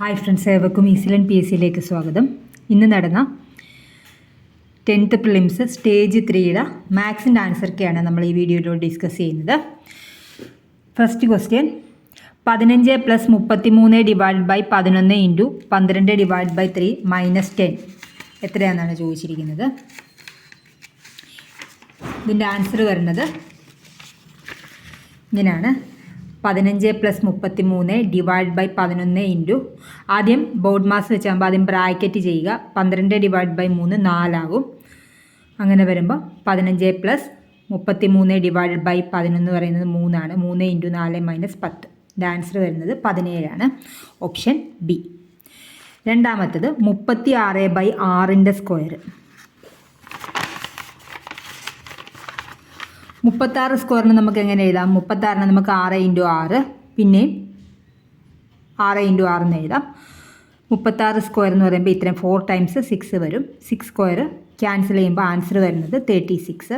Hi friends ഏവർക്കും ഈസിലൻ P S സിയിലേക്ക് സ്വാഗതം. ഇന്ന് നടന്ന ടെൻത്ത് പ്രിലിംസ് സ്റ്റേജ് ത്രീയുടെ മാത്സിന്റെ ആൻസർക്കെയാണ് നമ്മൾ ഈ വീഡിയോയിലൂടെ ഡിസ്കസ് ചെയ്യുന്നത്. ഫസ്റ്റ് ക്വസ്റ്റ്യൻ പതിനഞ്ച് പ്ലസ് മുപ്പത്തി മൂന്ന് ഡിവൈഡ് ബൈ പതിനൊന്ന് ഇന്റു പന്ത്രണ്ട് divide by three minus ten എത്രയാണെന്നാണ് ചോദിച്ചിരിക്കുന്നത്? ഇതിന്റെ ആൻസർ വരുന്നത് ഇങ്ങനെയാണ്. പതിനഞ്ച് പ്ലസ് മുപ്പത്തി മൂന്ന് ഡിവൈഡ് ബൈ പതിനൊന്ന് ഇന്റു ആദ്യം ബോർഡ് മാസ് വെച്ചാകുമ്പോൾ ആദ്യം ബ്രാക്കറ്റ് ചെയ്യുക. പന്ത്രണ്ട് ഡിവൈഡ് ബൈ മൂന്ന് നാലാകും. അങ്ങനെ വരുമ്പോൾ പതിനഞ്ച് പ്ലസ് മുപ്പത്തി മൂന്ന് ഡിവൈഡ് ബൈ പതിനൊന്ന് പറയുന്നത് മൂന്നാണ്. മൂന്ന് ഇന്റു നാല് മൈനസ് പത്ത്. ഇതിന്റെ ആൻസർ വരുന്നത് പതിനേഴാണ്. ഓപ്ഷൻ ബി രണ്ടാമത്തത് മുപ്പത്തി ആറ് ബൈ ആറിന്റെ സ്ക്വയർ മുപ്പത്താറ് സ്ക്വയറിന് നമുക്ക് എങ്ങനെ എഴുതാം? മുപ്പത്താറിന് നമുക്ക് ആറ് ഇന്റു ആറ്. പിന്നെയും ആറ് ഇന്റു ആറെന്ന് എഴുതാം. മുപ്പത്താറ് സ്ക്വയർ എന്ന് പറയുമ്പോൾ ഇത്രയും ഫോർ ടൈംസ് സിക്സ് വരും. സിക്സ് സ്ക്വയർ ക്യാൻസൽ ചെയ്യുമ്പോൾ ആൻസർ വരുന്നത് തേർട്ടി സിക്സ്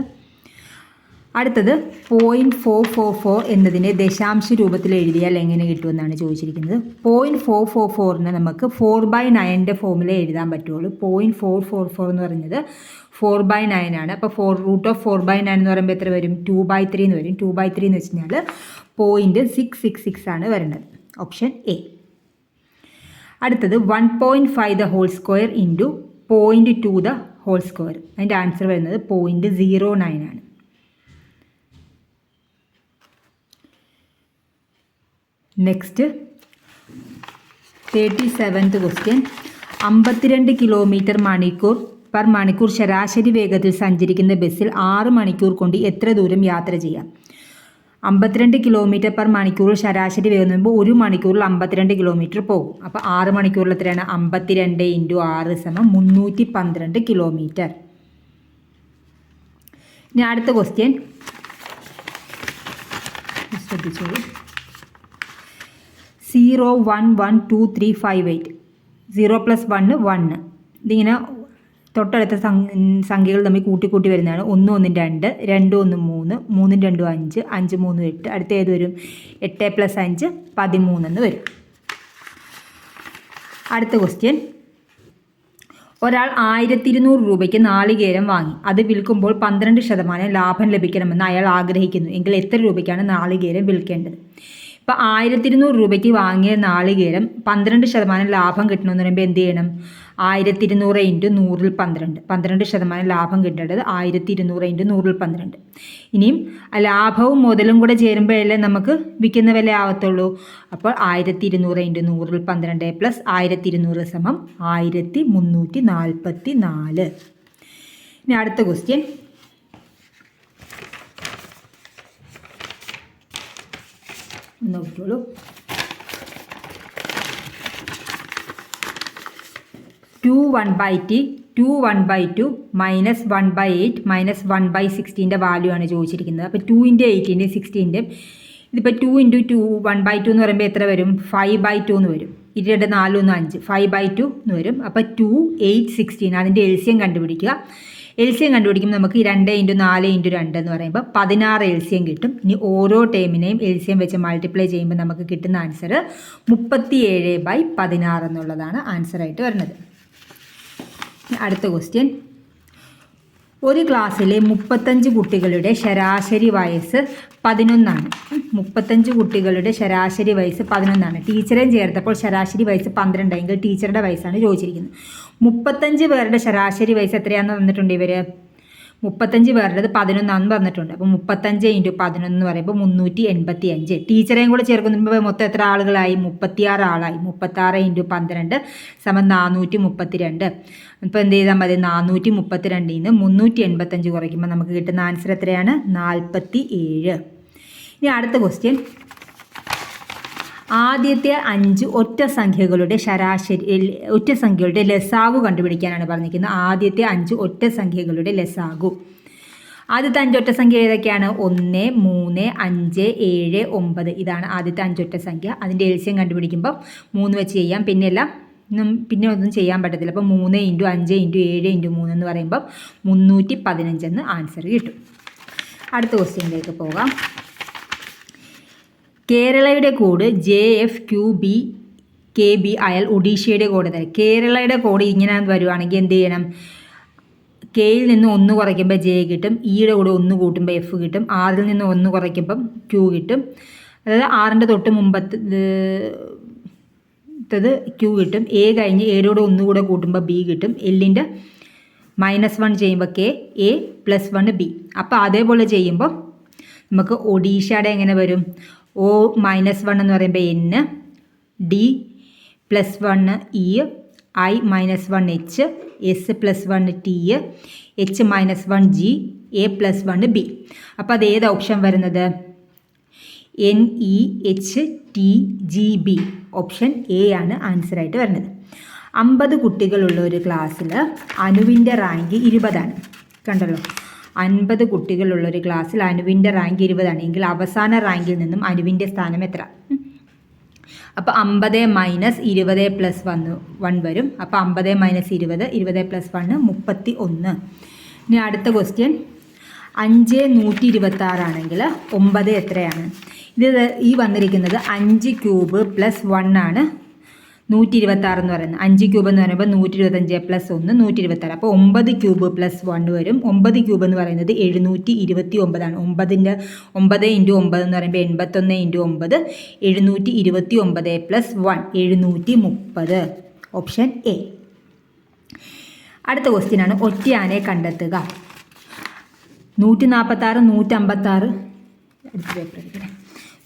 അടുത്തത് പോയിന്റ് ഫോർ ഫോർ ഫോർ എന്നതിനെ ദശാംശ രൂപത്തിൽ എഴുതിയാൽ എങ്ങനെ കിട്ടുമെന്നാണ് ചോദിച്ചിരിക്കുന്നത്. പോയിന്റ് ഫോർ ഫോർ ഫോറിന് നമുക്ക് ഫോർ ബൈ നയന്റെ ഫോമിൽ എഴുതാൻ പറ്റുള്ളൂ. പോയിന്റ് ഫോർ ഫോർ ഫോർ എന്ന് പറയുന്നത് ഫോർ ബൈ നയൻ ആണ്. അപ്പോൾ four root of four by nine എന്ന് പറയുമ്പോൾ എത്ര വരും? ടു ബൈ ത്രീ എന്ന് വരും. ടു ബൈ ത്രീ എന്ന് വെച്ച് കഴിഞ്ഞാൽ പോയിന്റ് സിക്സ് സിക്സ് സിക്സ് ആണ് വരുന്നത്. ഓപ്ഷൻ എ അടുത്തത് one point five the whole square into point two the whole square അതിന്റെ ആൻസർ വരുന്നത് പോയിന്റ് സീറോ നയൻ ആണ്. നെക്സ്റ്റ് തേർട്ടി സെവൻത്ത് ക്വസ്റ്റ്യൻ അമ്പത്തിരണ്ട് കിലോമീറ്റർ മണിക്കൂർ പെർ മണിക്കൂർ ശരാശരി വേഗത്തിൽ സഞ്ചരിക്കുന്ന ബസ്സിൽ ആറ് മണിക്കൂർ കൊണ്ട് എത്ര ദൂരം യാത്ര ചെയ്യാം? അമ്പത്തിരണ്ട് കിലോമീറ്റർ പെർ മണിക്കൂർ ശരാശരി വേഗം വരുമ്പോൾ ഒരു മണിക്കൂറിൽ അമ്പത്തിരണ്ട് കിലോമീറ്റർ പോകും. അപ്പോൾ ആറ് മണിക്കൂറിൽ എത്രയാണ് അമ്പത്തിരണ്ട് ഇന്റു ആറ് സമം മുന്നൂറ്റി പന്ത്രണ്ട് കിലോമീറ്റർ ഇനി അടുത്ത ക്വസ്റ്റ്യൻ ശ്രദ്ധിച്ചോളൂ. Zero one one two three five eight zero plus one one ഇതിങ്ങനെ തൊട്ടടുത്ത സംഖ്യകൾ തമ്മിൽ കൂട്ടിക്കൂട്ടി കൂട്ടി വരുന്നതാണ്. ഒന്ന് ഒന്നും രണ്ട് രണ്ട് ഒന്നും മൂന്ന് മൂന്നും രണ്ടും അഞ്ച് അഞ്ച് മൂന്നും എട്ട്. അടുത്ത ഏത് വരും? എട്ട് പ്ലസ് അഞ്ച് പതിമൂന്നെന്ന് വരും. അടുത്ത ക്വസ്റ്റ്യൻ ഒരാൾ ആയിരത്തി ഇരുന്നൂറ് രൂപയ്ക്ക് നാളികേരം വാങ്ങി. അത് വിൽക്കുമ്പോൾ പന്ത്രണ്ട് ശതമാനം ലാഭം ലഭിക്കണമെന്ന് അയാൾ ആഗ്രഹിക്കുന്നു. എങ്കിൽ എത്ര രൂപയ്ക്കാണ് നാളികേരം വിൽക്കേണ്ടത്? ഇപ്പോൾ ആയിരത്തി ഇരുന്നൂറ് രൂപയ്ക്ക് വാങ്ങിയ നാളികേരം പന്ത്രണ്ട് ശതമാനം ലാഭം കിട്ടണമെന്ന് പറയുമ്പോൾ എന്ത് ചെയ്യണം? ആയിരത്തി ഇരുന്നൂറ് ഇന്റു നൂറിൽ പന്ത്രണ്ട്. പന്ത്രണ്ട് ശതമാനം ലാഭം കിട്ടേണ്ടത് ആയിരത്തി ഇരുന്നൂറ് ഇന്റു നൂറിൽ പന്ത്രണ്ട്. ഇനിയും ലാഭവും മുതലും കൂടെ ചേരുമ്പോഴല്ലേ നമുക്ക് വിൽക്കുന്ന വില ആവത്തുള്ളൂ. അപ്പോൾ ആയിരത്തി ഇരുന്നൂറ് ഇന്റു നൂറിൽ പന്ത്രണ്ട് പ്ലസ് ആയിരത്തി ഇരുന്നൂറ് സമം ആയിരത്തി മുന്നൂറ്റി നാൽപ്പത്തി നാല് ഇനി അടുത്ത ക്വസ്റ്റ്യൻ. നോക്കിക്കോളൂ. Two one by T two one by two minus one by eight minus one by സിക്സ്റ്റീന്റെ value ആണ് ചോദിച്ചിരിക്കുന്നത്. അപ്പോൾ ടുവിന്റെ എയ്റ്റിന്റെ സിക്സ്റ്റീന്റെ ഇതിപ്പോൾ two into two one by two എന്ന് പറയുമ്പോൾ എത്ര വരും? ഫൈവ് ബൈ ടു എന്ന് വരും. ഇരുപത് നാലൊന്ന് അഞ്ച്. ഫൈവ് ബൈ ടു എന്ന് വരും. അപ്പോൾ ടു എയ്റ്റ് സിക്സ്റ്റീൻ അതിന്റെ എൽസിയം കണ്ടുപിടിക്കുക. എൽസിയം കണ്ടുപിടിക്കുമ്പോൾ നമുക്ക് രണ്ട് ഇന്റു നാല് ഇന്റു രണ്ട് എന്ന് പറയുമ്പോൾ പതിനാറ് എൽസിയം കിട്ടും. ഇനി ഓരോ ടേമിനെയും എൽസിയം വെച്ച് മൾട്ടിപ്ലൈ ചെയ്യുമ്പോൾ നമുക്ക് കിട്ടുന്ന ആൻസർ മുപ്പത്തി ഏഴ് ബൈ പതിനാറ് എന്നുള്ളതാണ് ആൻസറായിട്ട് വരുന്നത്. അടുത്ത ക്വസ്റ്റ്യൻ ഒരു ക്ലാസ്സിലെ മുപ്പത്തഞ്ച് കുട്ടികളുടെ ശരാശരി വയസ്സ് പതിനൊന്നാണ്. മുപ്പത്തഞ്ച് കുട്ടികളുടെ ശരാശരി വയസ്സ് പതിനൊന്നാണ്. ടീച്ചറെ ചേർത്തപ്പോൾ ശരാശരി വയസ്സ് പന്ത്രണ്ടായെങ്കിൽ ടീച്ചറുടെ വയസ്സാണ് ചോദിച്ചിരിക്കുന്നത്. മുപ്പത്തഞ്ച് പേരുടെ ശരാശരി വയസ്സ് എത്രയാണെന്ന് തന്നിട്ടുണ്ട് ഇവർ മുപ്പത്തഞ്ച് പേരുടേത് പതിനൊന്നാന്ന് പറഞ്ഞിട്ടുണ്ട്. അപ്പോൾ മുപ്പത്തഞ്ച് ഇന്റു പതിനൊന്ന് എന്ന് പറയുമ്പോൾ മുന്നൂറ്റി എൺപത്തി അഞ്ച് ടീച്ചറേയും കൂടെ ചേർക്കുമ്പോൾ മൊത്തം എത്ര ആളുകളായി? മുപ്പത്തിയാറ് ആളായി. മുപ്പത്താറ് ഇന്റു പന്ത്രണ്ട് സമം നാനൂറ്റി മുപ്പത്തി രണ്ട് ഇപ്പോൾ എന്ത് ചെയ്താൽ മതി? നാനൂറ്റി മുപ്പത്തി രണ്ടിൽ നിന്ന് മുന്നൂറ്റി എൺപത്തഞ്ച് കുറയ്ക്കുമ്പോൾ നമുക്ക് കിട്ടുന്ന ആൻസർ എത്രയാണ്? നാൽപ്പത്തി ഏഴ് ഇനി അടുത്ത ക്വസ്റ്റ്യൻ ആദ്യത്തെ അഞ്ച് ഒറ്റ സംഖ്യകളുടെ ശരാശരി ഒറ്റ സംഖ്യകളുടെ ലസാഗു കണ്ടുപിടിക്കാനാണ് പറഞ്ഞിരിക്കുന്നത്. ആദ്യത്തെ അഞ്ച് ഒറ്റ സംഖ്യകളുടെ ലസാഗു. ആദ്യത്തെ അഞ്ചൊറ്റ സംഖ്യ ഏതൊക്കെയാണ്? ഒന്ന് മൂന്ന് അഞ്ച് ഏഴ് ഒമ്പത്. ഇതാണ് ആദ്യത്തെ അഞ്ചൊറ്റ സംഖ്യ. അതിന്റെ എൽസ്യം കണ്ടുപിടിക്കുമ്പോൾ മൂന്ന് വെച്ച് ചെയ്യാം. പിന്നെ എല്ലാം പിന്നെ ഒന്നും ചെയ്യാൻ പറ്റത്തില്ല. അപ്പോൾ മൂന്ന് ഇന്റു അഞ്ച് ഇന്റു ഏഴ് ഇന്റു മൂന്ന് എന്ന് പറയുമ്പോൾ മുന്നൂറ്റി പതിനഞ്ചെന്ന് ആൻസർ കിട്ടും. അടുത്ത ക്വസ്റ്റ്യനിലേക്ക് പോകാം. കേരളയുടെ code J F Q B K B അയാൽ ഒഡീഷയുടെ കോഡ് തന്നെ. കേരളയുടെ കോഡ് ഇങ്ങനെ വരുവാണെങ്കിൽ എന്ത് ചെയ്യണം? കെയിൽ നിന്ന് ഒന്ന് കുറയ്ക്കുമ്പോൾ ജെ കിട്ടും. ഇയുടെ കൂടെ ഒന്ന് കൂട്ടുമ്പോൾ എഫ് കിട്ടും. ആറിൽ നിന്ന് ഒന്ന് കുറയ്ക്കുമ്പം ക്യു കിട്ടും. അതായത് ആറിന്റെ തൊട്ട് മുമ്പത്തത് ത്തത് ക്യൂ കിട്ടും. എ കഴിഞ്ഞ് എയുടെ ഒന്ന് കൂടെ കൂട്ടുമ്പോൾ ബി കിട്ടും. എല്ലിന്റെ മൈനസ് വൺ ചെയ്യുമ്പോൾ K A plus one B അപ്പോൾ അതേപോലെ ചെയ്യുമ്പോൾ നമുക്ക് ഒഡീഷയുടെ എങ്ങനെ വരും? ഒ മൈനസ് വൺ എന്ന് പറയുമ്പോൾ N D plus one E I minus one H S plus one T H minus one G A plus one B അപ്പോൾ അത് ഏത് ഓപ്ഷൻ വരുന്നത്? N E H T G B option A ആണ് answer ആയിട്ട് വരുന്നത്. അമ്പത് കുട്ടികളുള്ള ഒരു ക്ലാസ്സിൽ അനുവിന്റെ റാങ്ക് ഇരുപതാണ്. കണ്ടല്ലോ? അൻപത് കുട്ടികളുള്ള ഒരു ക്ലാസ്സിൽ അനുവിന്റെ റാങ്ക് ഇരുപതാണ്. എങ്കിൽ അവസാന റാങ്കിൽ നിന്നും അനുവിന്റെ സ്ഥാനം എത്ര? അപ്പോൾ അമ്പത് മൈനസ് ഇരുപത് പ്ലസ് വന്നു വൺ വരും. അപ്പോൾ അമ്പത് മൈനസ് ഇരുപത് ഇരുപത് പ്ലസ് വണ്ണ് മുപ്പത്തി ഒന്ന് ഇനി അടുത്ത ക്വസ്റ്റ്യൻ. അഞ്ച് നൂറ്റി ഇരുപത്തി ആറാണെങ്കിൽ ഒമ്പത് എത്രയാണ്? ഇത് ഈ വന്നിരിക്കുന്നത് അഞ്ച് ക്യൂബ് പ്ലസ് വൺ ആണ്. നൂറ്റി ഇരുപത്തി ആറ് എന്ന് പറയുന്നത്. അഞ്ച് ക്യൂബ് എന്ന് പറയുമ്പോൾ നൂറ്റി ഇരുപത്തഞ്ച് പ്ലസ് ഒന്ന് നൂറ്റി ഇരുപത്തി ആറ് അപ്പോൾ ഒമ്പത് ക്യൂബ് പ്ലസ് വൺ വരും. ഒമ്പത് ക്യൂബ് എന്ന് പറയുന്നത് എഴുന്നൂറ്റി ഇരുപത്തി ഒമ്പതാണ് ഒമ്പതിന്റെ ഒമ്പത് ഇന്റു ഒമ്പത് എന്ന് പറയുമ്പോൾ എൺപത്തൊന്ന് ഇന്റു ഒമ്പത് എഴുന്നൂറ്റി ഇരുപത്തി ഒമ്പത് പ്ലസ് വൺ എഴുന്നൂറ്റി മുപ്പത് ഓപ്ഷൻ എ അടുത്ത ക്വസ്റ്റ്യനാണ് ഒറ്റയാനെ കണ്ടെത്തുക. നൂറ്റി നാൽപ്പത്താറ് നൂറ്റമ്പത്താറ്. അടുത്ത പേപ്പർ എടുക്കണേ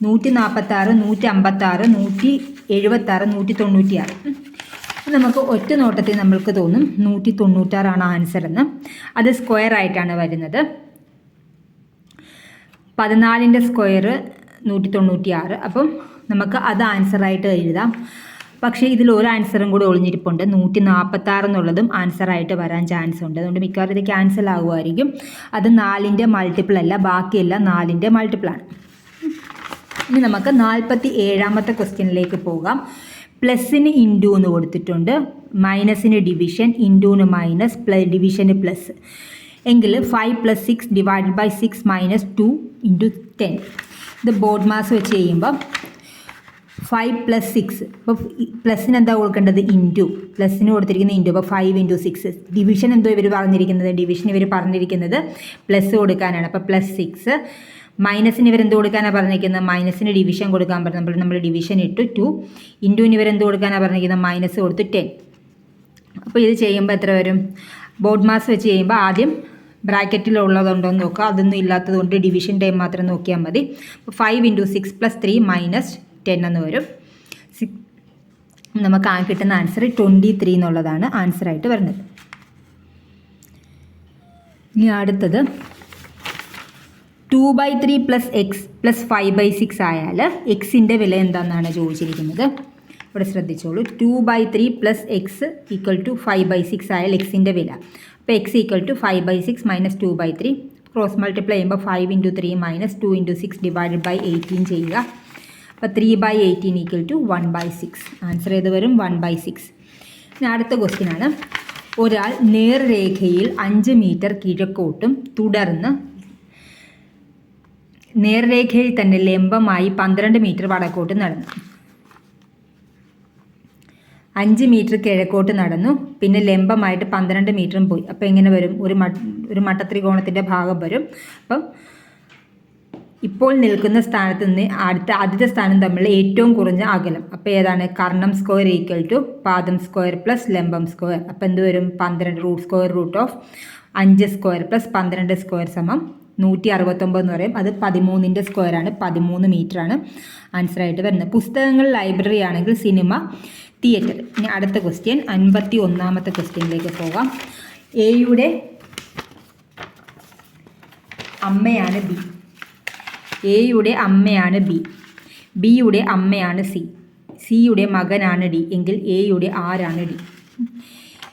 നൂറ്റി നാൽപ്പത്താറ് നൂറ്റി അമ്പത്താറ് നൂറ്റി എഴുപത്താറ് നൂറ്റി തൊണ്ണൂറ്റിയാറ് നമുക്ക് ഒറ്റ നോട്ടത്തിൽ നമ്മൾക്ക് തോന്നും നൂറ്റി തൊണ്ണൂറ്റാറാണ് ആൻസർ എന്ന്. അത് സ്ക്വയർ ആയിട്ടാണ് വരുന്നത്. പതിനാലിന്റെ സ്ക്വയർ നൂറ്റി തൊണ്ണൂറ്റി ആറ് അപ്പം നമുക്ക് അത് ആൻസറായിട്ട് എഴുതാം. പക്ഷേ ഇതിൽ ഒരു ആൻസറും കൂടി ഒളിഞ്ഞിരിപ്പുണ്ട്. നൂറ്റി നാൽപ്പത്താറ് എന്നുള്ളതും ആൻസറായിട്ട് വരാൻ ചാൻസ് ഉണ്ട്. അതുകൊണ്ട് മിക്കവാറും ഇത് ക്യാൻസൽ ആകുമായിരിക്കും അത് നാലിന്റെ മൾട്ടിപ്പിൾ അല്ല ബാക്കിയെല്ലാം നാലിന്റെ മൾട്ടിപ്പിളാണ് ഇനി നമുക്ക് നാൽപ്പത്തി ഏഴാമത്തെ ക്വസ്റ്റ്യനിലേക്ക് പോകാം. പ്ലസ്സിന് ഇന്റു എന്ന് കൊടുത്തിട്ടുണ്ട്. മൈനസിന് ഡിവിഷൻ ഇന്റൂന് മൈനസ് പ്ലസ് ഡിവിഷന് പ്ലസ്. എങ്കിൽ five plus six divide by six minus two into ten. ഇത് ബോർഡ് മാസ് വെച്ച് ചെയ്യുമ്പം ഫൈവ് പ്ലസ് സിക്സ് ഇപ്പോൾ പ്ലസ്സിന് എന്താ കൊടുക്കേണ്ടത്? ഇന്റു പ്ലസ്സിന് കൊടുത്തിരിക്കുന്ന ഇന്റു അപ്പോൾ ഫൈവ് ഇന്റു സിക്സ് ഡിവിഷൻ എന്തോ ഇവർ പറഞ്ഞിരിക്കുന്നത്? ഡിവിഷൻ ഇവർ പറഞ്ഞിരിക്കുന്നത് പ്ലസ് കൊടുക്കാനാണ്. അപ്പോൾ പ്ലസ് സിക്സ് മൈനസിന് ഇവരെന്ത് കൊടുക്കാനാണ് പറഞ്ഞിരിക്കുന്നത്? മൈനസിന് ഡിവിഷൻ കൊടുക്കാൻ പറഞ്ഞു. നമ്മൾ നമ്മൾ ഡിവിഷൻ ഇട്ടു ടു ഇന്റുവിന് ഇവരെന്ത് കൊടുക്കാനാണ് പറഞ്ഞിരിക്കുന്നത്? മൈനസ് കൊടുത്ത് ടെൻ അപ്പോൾ ഇത് ചെയ്യുമ്പോൾ എത്ര വരും? ബോർഡ് മാസ് വെച്ച് ചെയ്യുമ്പോൾ ആദ്യം ബ്രാക്കറ്റിലുള്ളതുണ്ടോ എന്ന് നോക്കുക. അതൊന്നും ഇല്ലാത്തതുകൊണ്ട് ഡിവിഷൻ ടൈം മാത്രം നോക്കിയാൽ മതി. അപ്പോൾ five into six plus three minus ten എന്ന് വരും നമുക്ക് ആ കിട്ടുന്ന ആൻസർ ട്വന്റി ത്രീ എന്നുള്ളതാണ് ആൻസറായിട്ട് വരുന്നത്. ഇനി അടുത്തത്. Two by three plus X plus five by six ആയാൽ എക്സിന്റെ വില എന്താണെന്നാണ് ചോദിച്ചിരിക്കുന്നത്. ഇവിടെ ശ്രദ്ധിച്ചോളൂ. Two by three plus X equal to five by six ആയാൽ എക്സിന്റെ വില. അപ്പോൾ X equal to five by six minus two by three cross multiply ചെയ്യുമ്പോൾ five into three minus two into six divided by eighteen ചെയ്യുക. അപ്പോൾ three by eighteen equal to one by six answer ചെയ്ത് വരും? One by six അടുത്ത question ആണ്. ഒരാൾ നേർരേഖയിൽ അഞ്ച് metre കിഴക്കോട്ടും തുടർന്ന് നേർരേഖയിൽ തന്നെ ലംബമായി പന്ത്രണ്ട് മീറ്റർ വടക്കോട്ട് നടന്നു. അഞ്ച് മീറ്റർ കിഴക്കോട്ട് നടന്നു. പിന്നെ ലംബമായിട്ട് പന്ത്രണ്ട് മീറ്ററും പോയി. അപ്പോൾ എങ്ങനെ വരും? ഒരു മട്ട ഒരു മട്ടത്രികോണത്തിന്റെ ഭാഗം വരും. അപ്പം ഇപ്പോൾ നിൽക്കുന്ന സ്ഥാനത്ത് നിന്ന് അടുത്ത ആദ്യത്തെ സ്ഥാനം തമ്മിൽ ഏറ്റവും കുറഞ്ഞ അകലം. അപ്പോൾ ഏതാണ്? കർണം സ്ക്വയർ ഈക്വൽ ടു പാദം സ്ക്വയർ പ്ലസ് ലംബം സ്ക്വയർ അപ്പോൾ എന്ത് വരും? പന്ത്രണ്ട് റൂട്ട് സ്ക്വയർ റൂട്ട് ഓഫ് അഞ്ച് സ്ക്വയർ പ്ലസ് പന്ത്രണ്ട് സ്ക്വയർ സമം നൂറ്റി അറുപത്തൊമ്പത് എന്ന് പറയും. അത് പതിമൂന്നിന്റെ സ്ക്വയറാണ് പതിമൂന്ന് മീറ്ററാണ് ആൻസറായിട്ട് വരുന്നത്. പുസ്തകങ്ങൾ ലൈബ്രറി ആണെങ്കിൽ സിനിമ തിയേറ്റർ ഇനി അടുത്ത ക്വസ്റ്റ്യൻ അൻപത്തി ഒന്നാമത്തെ ക്വസ്റ്റ്യനിലേക്ക് പോകാം. എയുടെ അമ്മയാണ് ബി എയുടെ അമ്മയാണ് ബി ബിയുടെ അമ്മയാണ് സി സിയുടെ മകനാണ് ഡി എങ്കിൽ എയുടെ ആരാണ് ഡി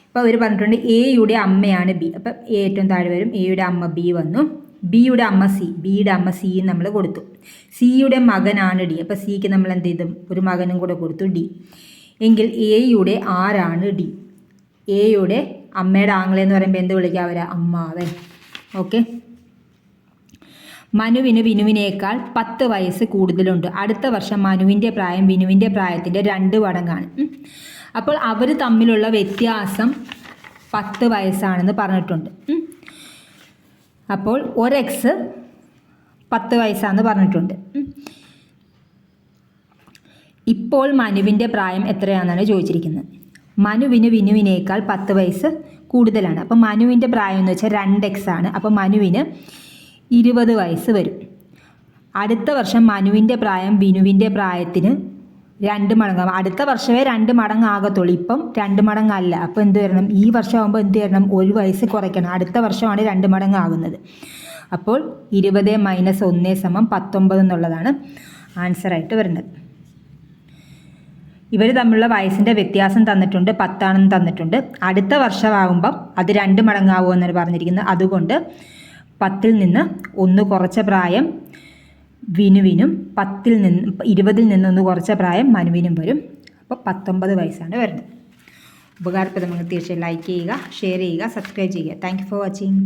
അപ്പോൾ അവർ പറഞ്ഞിട്ടുണ്ട് എയുടെ അമ്മയാണ് ബി അപ്പം എ ഏറ്റവും താഴെ വരും. എയുടെ അമ്മ ബി വന്നു. ബിയുടെ അമ്മ സി ബിയുടെ അമ്മ സി നമ്മൾ കൊടുത്തു. സിയുടെ മകനാണ് ഡി അപ്പോൾ സിക്ക് നമ്മൾ എന്ത് ചെയ്തു? ഒരു മകനും കൂടെ കൊടുത്തു ഡി എങ്കിൽ എയുടെ ആരാണ് ഡി എയുടെ അമ്മയുടെ ആംഗ്ലം എന്ന് പറയുമ്പോൾ എന്ത് വിളിക്കുക അവരെ? അമ്മാവൻ. ഓക്കെ മനുവിന് വിനുവിനേക്കാൾ പത്ത് വയസ്സ് കൂടുതലുണ്ട്. അടുത്ത വർഷം മനുവിന്റെ പ്രായം വിനുവിന്റെ പ്രായത്തിന്റെ രണ്ട് മടങ്ങാണ്. അപ്പോൾ അവർ തമ്മിലുള്ള വ്യത്യാസം പത്ത് വയസ്സാണെന്ന് പറഞ്ഞിട്ടുണ്ട്. അപ്പോൾ ഒരു എക്സ് പത്ത് വയസ്സാണെന്ന് പറഞ്ഞിട്ടുണ്ട്. ഇപ്പോൾ മനുവിന്റെ പ്രായം എത്രയാണെന്നാണ് ചോദിച്ചിരിക്കുന്നത്. മനുവിന് വിനുവിനേക്കാൾ പത്ത് വയസ്സ് കൂടുതലാണ്. അപ്പോൾ മനുവിന്റെ പ്രായം എന്ന് വെച്ചാൽ രണ്ട് എക്സ് ആണ്. അപ്പോൾ മനുവിന് ഇരുപത് വയസ്സ് വരും. അടുത്ത വർഷം മനുവിന്റെ പ്രായം വിനുവിന്റെ പ്രായത്തിന് രണ്ട് മടങ്ങ്. അടുത്ത വർഷമേ രണ്ട് മടങ്ങാകത്തുള്ളൂ ഇപ്പം രണ്ട് മടങ്ങല്ല. അപ്പോൾ എന്ത് വരണം? ഈ വർഷമാകുമ്പോൾ എന്ത് വരണം? ഒരു വയസ്സ് കുറയ്ക്കണം. അടുത്ത വർഷമാണ് രണ്ട് മടങ്ങാകുന്നത് അപ്പോൾ ഇരുപത് മൈനസ് ഒന്ന് സമം പത്തൊമ്പത് എന്നുള്ളതാണ് ആൻസറായിട്ട് വരുന്നത്. ഇവർ തമ്മിലുള്ള വയസ്സിന്റെ വ്യത്യാസം തന്നിട്ടുണ്ട്. പത്താണെന്ന് തന്നിട്ടുണ്ട്. അടുത്ത വർഷമാകുമ്പം അത് രണ്ട് മടങ്ങാവുമെന്നാണ് പറഞ്ഞിരിക്കുന്നത്. അതുകൊണ്ട് പത്തിൽ നിന്ന് ഒന്ന് കുറച്ച പ്രായം വിനുവിനും പത്തിൽ നിന്ന് ഇരുപതിൽ നിന്ന് ഒന്ന് കുറച്ച പ്രായം മനുവിനും വരും. അപ്പോൾ പത്തൊമ്പത് വയസ്സാണ് വരുന്നത്. ഉപകാരപ്രദമെങ്കിൽ തീർച്ചയായും ലൈക്ക് ചെയ്യുക ഷെയർ ചെയ്യുക സബ്സ്ക്രൈബ് ചെയ്യുക. Thank for watching